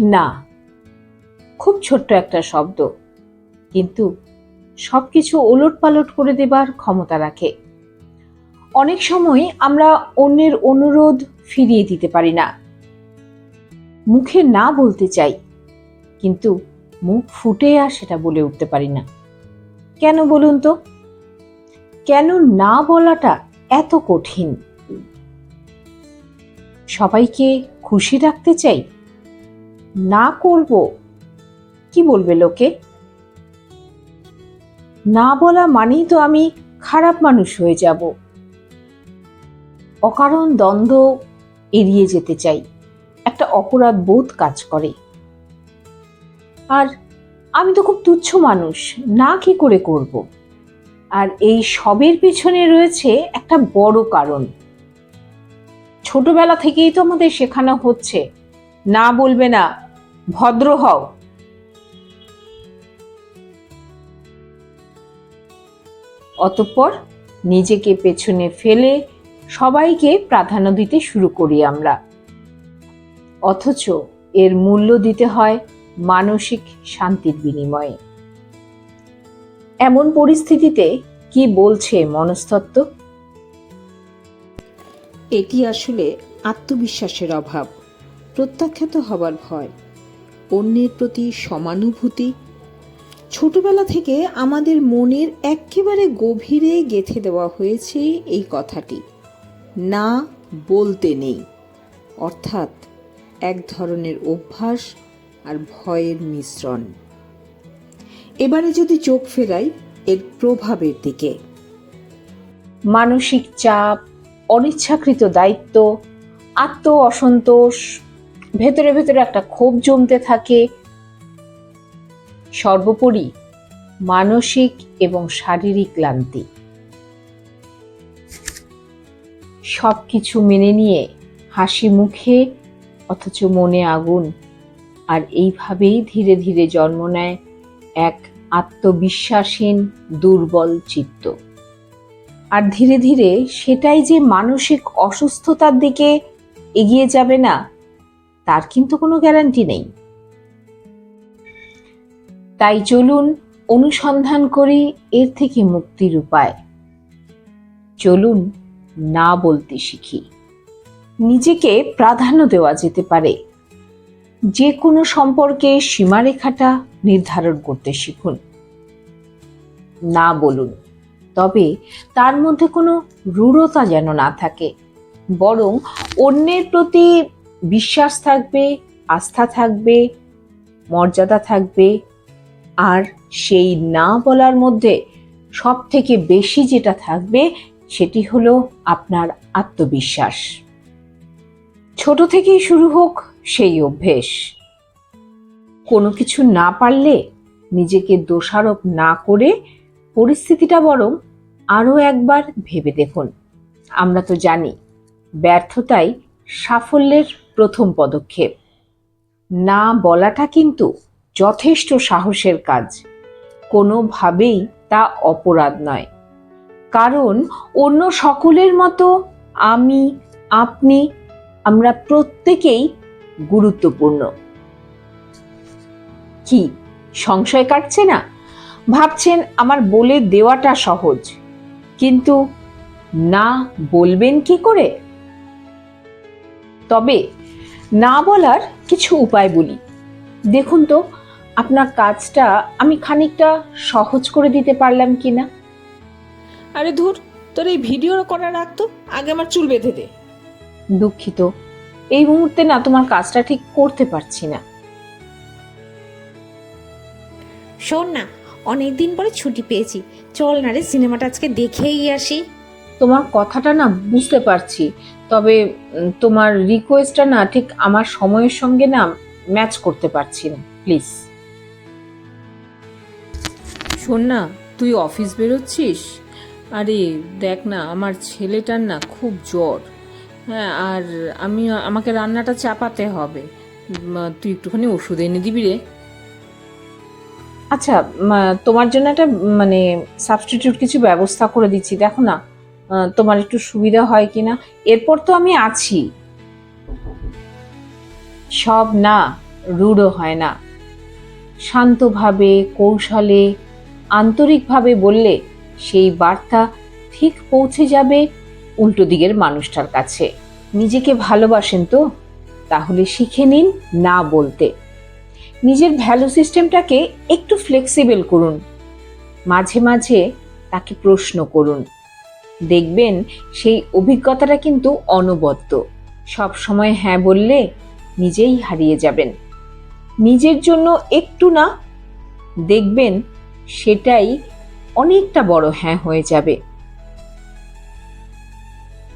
না। খুব ছোট্ট একটা শব্দ। কিন্তু সবকিছু ওলট পালট করে দেবার ক্ষমতা রাখে। অনেক সময় আমরা অন্যের অনুরোধ ফিরিয়ে দিতে পারি না। মুখে না বলতে চাই, কিন্তু মুখ ফুটে আর সেটা বলে উঠতে পারি না। কেন বলুন তো? কেন না বলাটা এত কঠিন? সবাইকে খুশি রাখতে চাই? না করব। কি বলবে লোকে? না বলা মানেই তো আমি খারাপ মানুষ হয়ে যাব। অকারণ দ্বন্দ্ব এড়িয়ে যেতে চাই। একটা অপরাধ বোধ কাজ করে। আর আমি তো খুব তুচ্ছ মানুষ, না কি করে করব? আর এই সবের পিছনে রয়েছে একটা বড় কারণ। ছোটবেলা থেকেই তো আমাদের শেখানো হচ্ছে না বলবে না, ভদ্র হও। অতঃপর নিজেকে পেছনে ফেলে সবাইকে প্রাধান্য দিতে শুরু করি আমরা। অথচ এর মূল্য দিতে হয় মানসিক শান্তির বিনিময়ে। এমন পরিস্থিতিতে কি বলছে মনস্তত্ত্ব? এটি আসলে আত্মবিশ্বাসের অভাব। প্রত্যাখ্যাত হবার ভয়। অন্যের প্রতি সমানুভূতি। ছোটবেলা থেকে আমাদের মনের একেবারে গভীরে গেঁথে দেওয়া হয়েছে এই কথাটি। না বলতে নেই। অর্থাৎ এক ধরনের অভ্যাস আর ভয়ের মিশ্রণ। এবারে যদি চোখ ফেরাই, এর প্রভাবের দিকে। মানসিক চাপ, অনিচ্ছাকৃত দায়িত্ব আত্ম অসন্তোষ ভেতরে ভেতরে একটা ক্ষোভ জমতে থাকে। সর্বোপরি মানসিক এবং শারীরিক ক্লান্তি। সব কিছু মেনে নিয়ে হাসি মুখে, অথচ মনে আগুন। আর এইভাবেই ধীরে ধীরে জন্ম নেয় এক আত্মবিশ্বাসহীন, দুর্বল চিত্ত। আর ধীরে ধীরে সেটাই যে মানসিক অসুস্থতার দিকে এগিয়ে যাবে না তার কিন্তু কোনো গ্যারান্টি নেই। তাই চলুন অনুসন্ধান করি এর থেকে মুক্তির উপায়। চলুন না বলতে শিখি। নিজেকে প্রাধান্য দেওয়া যেতে পারে। যে কোনো সম্পর্কে সীমারেখাটা নির্ধারণ করতে শিখুন। না বলুন, তবে তার মধ্যে কোনো রূঢ়তা যেন না থাকে, বরং অন্যের প্রতি বিশ্বাস থাকবে, আস্থা থাকবে, মর্যাদা থাকবে, আর সেই না বলার মধ্যে সব থেকে বেশি যেটা থাকবে সেটি হলো আপনার আত্মবিশ্বাস। ছোট থেকেই শুরু হোক সেই অভ্যেস। কোনো কিছু না পারলে নিজেকে দোষারোপ না করে পরিস্থিতিটা বরং আরও একবার ভেবে দেখুন। আমরা তো জানি, ব্যর্থতাই সাফল্যের প্রথম পদক্ষেপ। না বলাটা কিন্তু যথেষ্ট সাহসের কাজ। কোনোভাবেই তা অপরাধ নয়। কারণ অন্য সকলের মতো আমি, আপনি, আমরা প্রত্যেকেই গুরুত্বপূর্ণ। কি, সংশয় কাটছে না? ভাবছেন আমার বলে দেওয়াটা সহজ, কিন্তু না বলবেন কি করে? তবে না বলার কিছু উপায় বলি। দেখুন তো আপনার কাজটা আমি খানিকটা সহজ করে দিতে পারলাম কি না আরে ধুর তোর এই ভিডিও করা রাখতো আগে আমার চুল বেঁধে দে। দুঃখিত এই মুহূর্তে না তোমার কাজটা ঠিক করতে পারছি না। শোন না অনেক দিন পরে ছুটি পেয়েছি। চল না রে সিনেমাটা আজকে দেখেই আসি। তোমার কথাটা না বুঝতে পারছি। তবে তোমার রিকোয়েস্টটা না ঠিক আমার সময়ের সঙ্গে না ম্যাচ করতে পারছি না প্লিজ শোন না তুই অফিস বেরোচ্ছিস? আরে দেখ না আমার ছেলেটার না খুব জ্বর। হ্যাঁ আর আমি আমাকে রান্নাটা চাপাতে হবে। তুই একটুখানি ওষুধ এনে দিবি রে। আচ্ছা তোমার জন্য একটা মানে সাবস্টিটিউট কিছু ব্যবস্থা করে দিচ্ছি। দেখো না তোমার একটু সুবিধা হয় কিনা? এরপর তো আমি আছি। সব না, রূঢ় হয় না। শান্তভাবে, কৌশলে, আন্তরিকভাবে বললে সেই বার্তা ঠিক পৌঁছে যাবে উল্টো দিকের মানুষটার কাছে। নিজেকে ভালোবাসেন তো, তাহলে শিখে নিন না বলতে। নিজের ভ্যালু সিস্টেমটাকে একটু ফ্লেক্সিবল করুন। মাঝে মাঝে তাকে প্রশ্ন করুন। দেখবেন সেই অভিজ্ঞতাটা কিন্তু অনবদ্য। সব সময় হ্যাঁ বললে নিজেই হারিয়ে যাবেন। নিজের জন্য একটু না, দেখবেন সেটাই অনেকটা বড় হ্যাঁ হয়ে যাবে।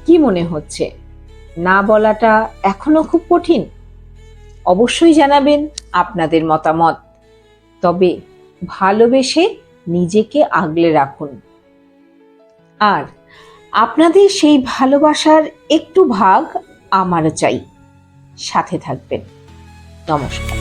কি মনে হচ্ছে? না বলাটা এখনও খুব কঠিন? অবশ্যই জানাবেন আপনাদের মতামত। তবে ভালোবেসে নিজেকে আগলে রাখুন। আর আপনাদের সেই ভালোবাসার একটু ভাগ আমারও চাই। সাথে থাকবেন। নমস্কার।